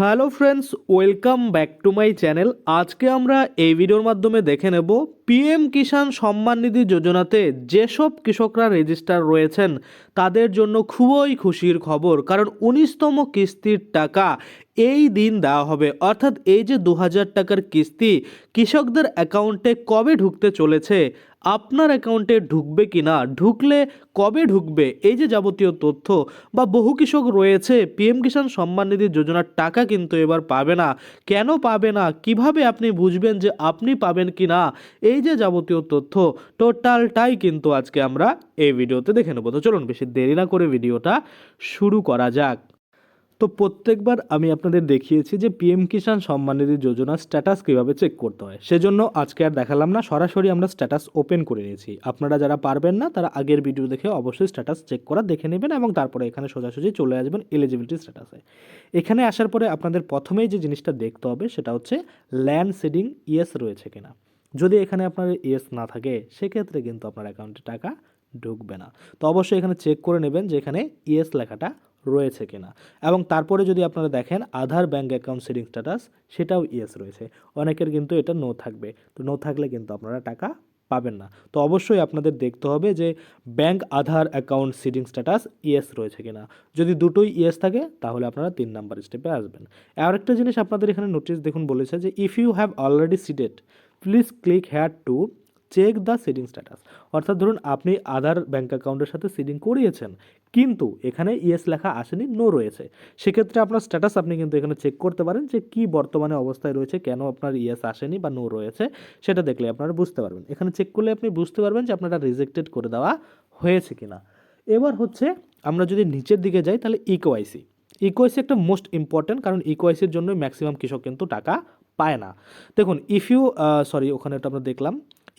Hello friends, welcome back to my channel. আজকে আমরা এই ভিডিওর মাধ্যমে দেখে নেব পিএম কিষাণ সম্মান নিধি যোজনাতে যেসব কৃষকরা রেজিস্টার রয়েছেন, তাদের জন্য খুবই খুশির খবর। কারণ উনিশতম কিস্তির টাকা এই দিন দেওয়া হবে। অর্থাৎ এই যে দু হাজার টাকার কিস্তি কৃষকদের অ্যাকাউন্টে কবে ঢুকতে চলেছে আপনার অ্যাকাউন্টে ঢুকবে কি না, ঢুকলে কবে ঢুকবে, এই যে যাবতীয় তথ্য বা বহু কৃষক রয়েছে পিএম কিষাণ সম্মান নিধি যোজনার টাকা কিন্তু এবার পাবে না। কেন পাবে না? কীভাবে আপনি বুঝবেন যে আপনি পাবেন কি না? এই যে যাবতীয় তথ্য, টোটালটাই কিন্তু আজকে আমরা এই ভিডিওতে দেখে নেব। তো চলুন বেশি দেরি না করে ভিডিওটা শুরু করা যাক। তো প্রত্যেকবার আমি আপনাদের দেখিয়েছি যে পিএম কিষাণ সম্মান নিধি যোজনার স্ট্যাটাস কীভাবে চেক করতে হয়। সেজন্য আজকে আর দেখালাম না, সরাসরি আমরা স্ট্যাটাস ওপেন করে নিয়েছি। আপনারা যারা পারবেন না, তারা আগের ভিডিও দেখে অবশ্যই স্ট্যাটাস চেক করা দেখে নেবেন এবং তারপরে এখানে সোজাসুজি চলে আসবেন এলিজিবিলিটি স্ট্যাটাসে এখানে আসার পরে আপনাদের প্রথমেই যে জিনিসটা দেখতে হবে, সেটা হচ্ছে ল্যান্ড সিডিং ইয়েস রয়েছে কিনা। যদি এখানে আপনার ইয়েস না থাকে, সেক্ষেত্রে কিন্তু আপনার অ্যাকাউন্টে টাকা ঢুকবে না। তো অবশ্যই এখানে চেক করে নেবেন যে এখানে ইয়েস লেখাটা রয়েছে কিনা। এবং তারপরে যদি আপনারা দেখেন, Aadhaar bank account saving status, সেটাও ইয়েস রয়েছে। অনেকের কিন্তু এটা নো থাকবে। তো নো থাকলে কিন্তু আপনারা টাকা পাবেন না। তো অবশ্যই আপনাদের দেখতে হবে যে bank Aadhaar account seeding status yes রয়েছে কিনা। যদি দুটোই ইয়েস থাকে, তাহলে আপনারা তিন নাম্বার স্টেপে আসবেন। আর একটা জিনিস আপনাদের এখানে নোটিশ দেখুন বলেছে যে if you have already seeded please click had to check the seeding status অর্থাৎ ধরুন আপনি আধার ব্যাঙ্ক অ্যাকাউন্টের সাথে সিডিং করিয়েছেন, কিন্তু এখানে ইয়েস লেখা আসেনি নো রয়েছে। সেক্ষেত্রে আপনার স্ট্যাটাস আপনি কিন্তু এখানে চেক করতে পারেন যে কি বর্তমানে অবস্থায় রয়েছে, কেন আপনার ইয়েস আসেনি বা নো রয়েছে, সেটা দেখলে আপনারা বুঝতে পারবেন। এখানে চেক করলে আপনি বুঝতে পারবেন যে আপনারা রিজেক্টেড করে দেওয়া হয়েছে কিনা। এবার হচ্ছে আমরা যদি নিচের দিকে যাই, তাহলে ইকোআইসি ইকোআইসি একটা মোস্ট ইম্পর্ট্যান্ট কারণ ইকোআইসির জন্য ম্যাক্সিমাম কৃষক কিন্তু টাকা পায় না। দেখুন ইফ ইউ সরি ওখানে একটা আমরা দেখলাম।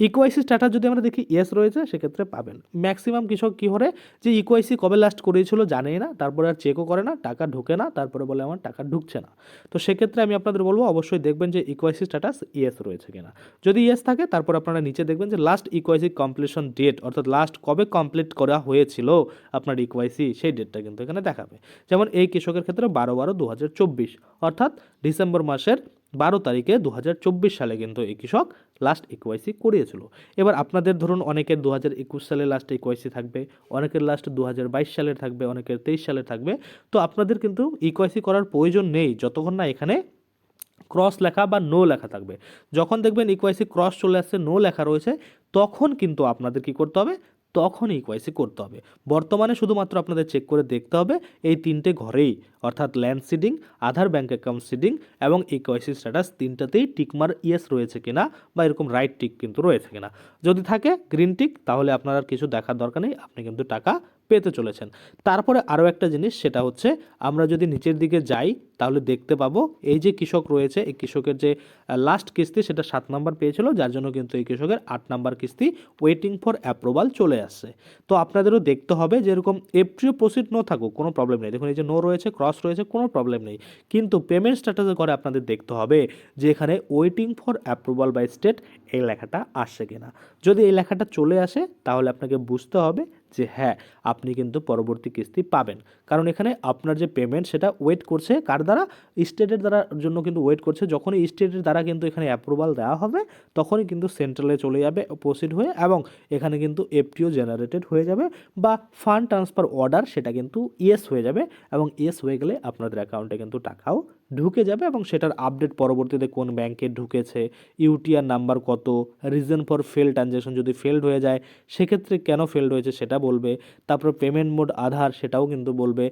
ইকোআইসি স্ট্যাটাস যদি আমরা দেখি ইয়েস রয়েছে, সেক্ষেত্রে পাবেন। ম্যাক্সিমাম কৃষক কী করে? যে ইকোআইসি কবে লাস্ট করেছিল জানেই না, তারপরে আর চেকও করে না, টাকা ঢোকে না, তারপরে বলে আমার টাকা ঢুকছে না। তো সেক্ষেত্রে আমি আপনাদের বলব, অবশ্যই দেখবেন যে ইকোআইসি স্ট্যাটাস ইয়েস রয়েছে কিনা। যদি ইয়েস থাকে, তারপর আপনারা নিচে দেখবেন যে লাস্ট ইকোআইসি কমপ্লিশন ডেট অর্থাৎ লাস্ট কবে কমপ্লিট করা হয়েছিল আপনার ইকোআইসি সেই ডেটটা কিন্তু এখানে দেখাবে। যেমন এই কৃষকের ক্ষেত্রে বারো বারো দু অর্থাৎ ডিসেম্বর মাসের বারো তারিখে দু হাজার চব্বিশ সালে কিন্তু এই কৃষক লাস্ট ইকোয়াইসি করিয়েছিল। এবার আপনাদের ধরুন অনেকের দু হাজার একুশ সালে লাস্ট ইকোয়াইসি থাকবে, অনেকের লাস্ট দু হাজার বাইশ সালের থাকবে, অনেকের তেইশ সালে থাকবে। তো আপনাদের কিন্তু ইকোয়াইসি করার প্রয়োজন নেই, যতক্ষণ না এখানে ক্রস লেখা বা নো লেখা থাকবে। যখন দেখবেন ইকোয়াইসি ক্রস চলে আসছে নো লেখা রয়েছে, তখন কিন্তু আপনাদের কি করতে হবে? তখন ইকোয়াইসি করতে হবে। বর্তমানে শুধুমাত্র আপনাদের চেক করে দেখতে হবে এই তিনটে ঘরেই, অর্থাৎ land seeding Aadhaar bank account seeding এবং ইকোয়াইসি স্ট্যাটাস তিনটাতেই টিকমার ইয়েস রয়েছে কিনা বা এরকম রাইট টিক কিন্তু রয়েছে কিনা। যদি থাকে গ্রিন টিক তাহলে আপনার আর কিছু দেখার দরকার নেই, আপনি কিন্তু টাকা পেতে চলেছেন। তারপরে আরও একটা জিনিস, সেটা হচ্ছে আমরা যদি নিচের দিকে যাই, তাহলে দেখতে পাবো এই যে কৃষক রয়েছে, এই কৃষকের যে লাস্ট কিস্তি, সেটা সাত নাম্বার পেয়েছিল, যার জন্য কিন্তু এই কৃষকের আট নাম্বার কিস্তি ওয়েটিং ফর অ্যাপ্রুভাল চলে আসছে। তো আপনাদেরও দেখতে হবে যে এরকম এপ্রিও প্রসিড নো থাকুক, কোনো প্রবলেম নেই। দেখুন, এই যে নো রয়েছে ক্রস রয়েছে, কোনো প্রবলেম নেই। কিন্তু পেমেন্ট স্ট্যাটাসের করে আপনাদের দেখতে হবে যে এখানে waiting for approval by state এই লেখাটা আসছে কিনা। যদি এই লেখাটা চলে আসে, তাহলে আপনাকে বুঝতে হবে যে হ্যাঁ আপনি কিন্তু পরবর্তী কিস্তি পাবেন। কারণ এখানে আপনার যে পেমেন্ট সেটা ওয়েট করছে কার দ্বারা? স্টেটের দ্বারা জন্য কিন্তু ওয়েট করছে। যখনই স্টেটের দ্বারা কিন্তু এখানে অ্যাপ্রুভাল দেওয়া হবে, তখনই কিন্তু সেন্ট্রালে চলে যাবে প্রসিড হয়ে এবং এখানে কিন্তু এফটিও জেনারেটেড হয়ে যাবে বা ফান্ড ট্রান্সফার অর্ডার সেটা কিন্তু ইয়েস হয়ে যাবে এবং ইয়েস হয়ে গেলে আপনাদের অ্যাকাউন্টে কিন্তু টাকাও ঢুকে যাবে এবং সেটার আপডেট পরবর্তীতে কোন ব্যাংকে ঢুকেছে ইউটিআর নাম্বার কত রিজন ফর ফেল ট্রানজ্যাকশন যদি ফেলড হয়ে যায়, সেক্ষেত্রে কেন ফেলড হয়েছে সেটা বলবে, তারপর পেমেন্ট মোড আধার সেটাও কিন্তু বলবে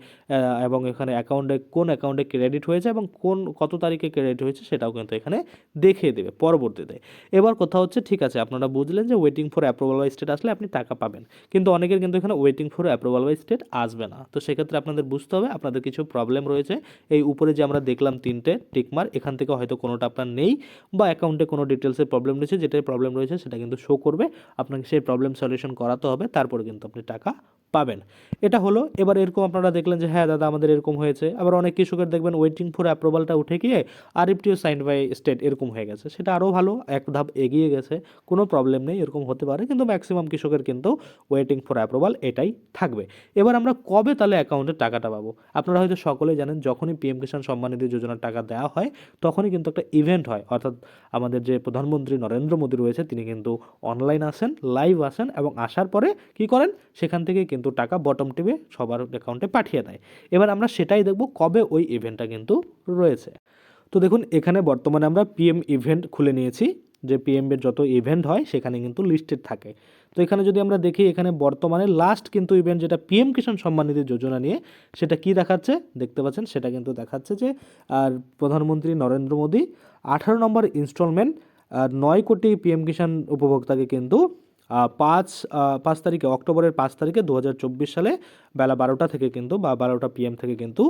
এবং এখানে অ্যাকাউন্টে কোন অ্যাকাউন্টে ক্রেডিট হয়েছে এবং কোন, কত তারিখে ক্রেডিট হয়েছে সেটাও কিন্তু এখানে দেখিয়ে দেবে পরবর্তীতে। এবার কথা হচ্ছে, ঠিক আছে, আপনারা বুঝলেন যে waiting for approval by state আসলে আপনি টাকা পাবেন, কিন্তু অনেকের কিন্তু এখানে waiting for approval by state আসবে না। তো সেক্ষেত্রে আপনাদের বুঝতে হবে, আপনাদের কিছু প্রবলেম রয়েছে, এই উপরে যে আমরা দেখলাম তিনটে টিকমার এখান থেকে হয়তো কোনোটা আপনার নেই বা অ্যাকাউন্টে কোনো ডিটেলসের প্রবলেম রয়েছে, যেটাই প্রবলেম রয়েছে সেটা কিন্তু শো করবে। আপনাকে সেই প্রবলেম সলিউশন করাতে হবে, তারপর কিন্তু আপনি টাকা পাবেন। এটা হলো, এবার এরকম আপনারা দেখলেন যে হ্যাঁ দাদা, আমাদের এরকম হয়েছে। আবার অনেক কৃষকের দেখবেন ওয়েটিং ফর অ্যাপ্রুভালটা উঠে গিয়ে আরএফটিও সাইন বাই স্টেট এরকম হয়ে গেছে। সেটা আরও ভালো, এক ধাপ এগিয়ে গেছে, কোনো প্রবলেম নেই, এরকম হতে পারে। কিন্তু ম্যাক্সিমাম কৃষকের কিন্তু ওয়েটিং ফর অ্যাপ্রুভাল এটাই থাকবে। এবার আমরা কবে তাহলে অ্যাকাউন্টে টাকাটা পাবো? আপনারা হয়তো সকলেই জানেন, যখনই পিএম কিষাণ সম্মান নিধি যোজনার টাকা দেওয়া হয়, তখনই কিন্তু একটা ইভেন্ট হয়। অর্থাৎ আমাদের যে প্রধানমন্ত্রী নরেন্দ্র মোদী রয়েছে, তিনি কিন্তু অনলাইন আসেন লাইভ আসেন এবং আসার পরে কি করেন? সেখান থেকে কিন্তু টাকা বটম টিপে সবার অ্যাকাউন্টে পাঠিয়ে দেয়। এবার আমরা সেটাই দেখব কবে ওই ইভেন্টটা কিন্তু রয়েছে। তো দেখুন, এখানে বর্তমানে আমরা পিএম ইভেন্ট খুলে নিয়েছি, যে পিএমের যত ইভেন্ট হয় সেখানে কিন্তু লিস্টেড থাকে। তো এখানে যদি আমরা দেখি, এখানে বর্তমানে লাস্ট কিন্তু ইভেন্ট যেটা পিএম কিষাণ সম্মান নিধি যোজনা নিয়ে, সেটা কি দেখাচ্ছে? দেখতে পাচ্ছেন, সেটা কিন্তু দেখাচ্ছে যে, আর প্রধানমন্ত্রী নরেন্দ্র মোদী আঠারো নম্বর ইনস্টলমেন্ট নয় কোটি পিএম কিষাণ উপভোক্তাকে কিন্তু পাঁচ পাঁচ তারিখে, অক্টোবরের পাঁচ তারিখে দু হাজার চব্বিশ সালে বেলা বারোটা থেকে কিন্তু বা বারোটা পিএম থেকে কিন্তু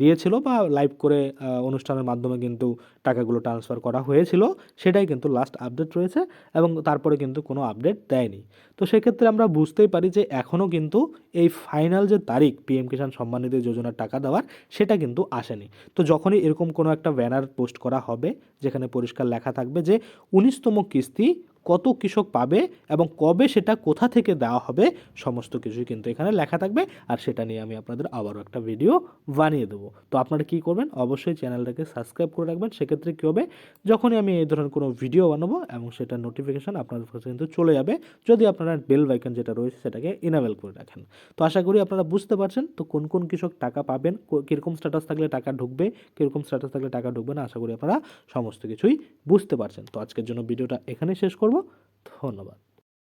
দিয়েছিল বা লাইভ করে অনুষ্ঠানের মাধ্যমে কিন্তু টাকাগুলো ট্রান্সফার করা হয়েছিল। সেটাই কিন্তু লাস্ট আপডেট রয়েছে এবং তারপরে কিন্তু কোনো আপডেট দেয়নি। তো সেক্ষেত্রে আমরা বুঝতেই পারি যে এখনও কিন্তু এই ফাইনাল যে তারিখ পিএম কিষাণ সম্মান নিধি যোজনার টাকা দেওয়ার, সেটা কিন্তু আসেনি। তো যখনই এরকম কোনো একটা ব্যানার পোস্ট করা হবে, যেখানে পরিষ্কার লেখা থাকবে যে উনিশতম কিস্তি কত কৃষক পাবে এবং কবে সেটা কোথা থেকে দেওয়া হবে, সমস্ত কিছুই কিন্তু এখানে লেখা থাকবে। আর সেটা নিয়ে আমি আপনাদের আবারও একটা ভিডিও বানিয়ে দেবো। তো আপনারা কী করবেন? অবশ্যই চ্যানেলটাকে সাবস্ক্রাইব করে রাখবেন। সেক্ষেত্রে কী হবে? যখনই আমি এই ধরনের কোনো ভিডিও বানাবো এবং সেটার নোটিফিকেশান আপনাদের কাছে কিন্তু চলে যাবে, যদি আপনারা বেল বাইকন যেটা রয়েছে সেটাকে ইনাবেল করে রাখেন। তো আশা করি আপনারা বুঝতে পারছেন তো কোন কোন কৃষক টাকা পাবেন কীরকম স্ট্যাটাস থাকলে টাকা ঢুকবে, কীরকম স্ট্যাটাস থাকলে টাকা ঢুকবে না, আশা করি আপনারা সমস্ত কিছুই বুঝতে পারছেন। তো আজকের জন্য ভিডিওটা এখানেই শেষ করব। ধন্যবাদ।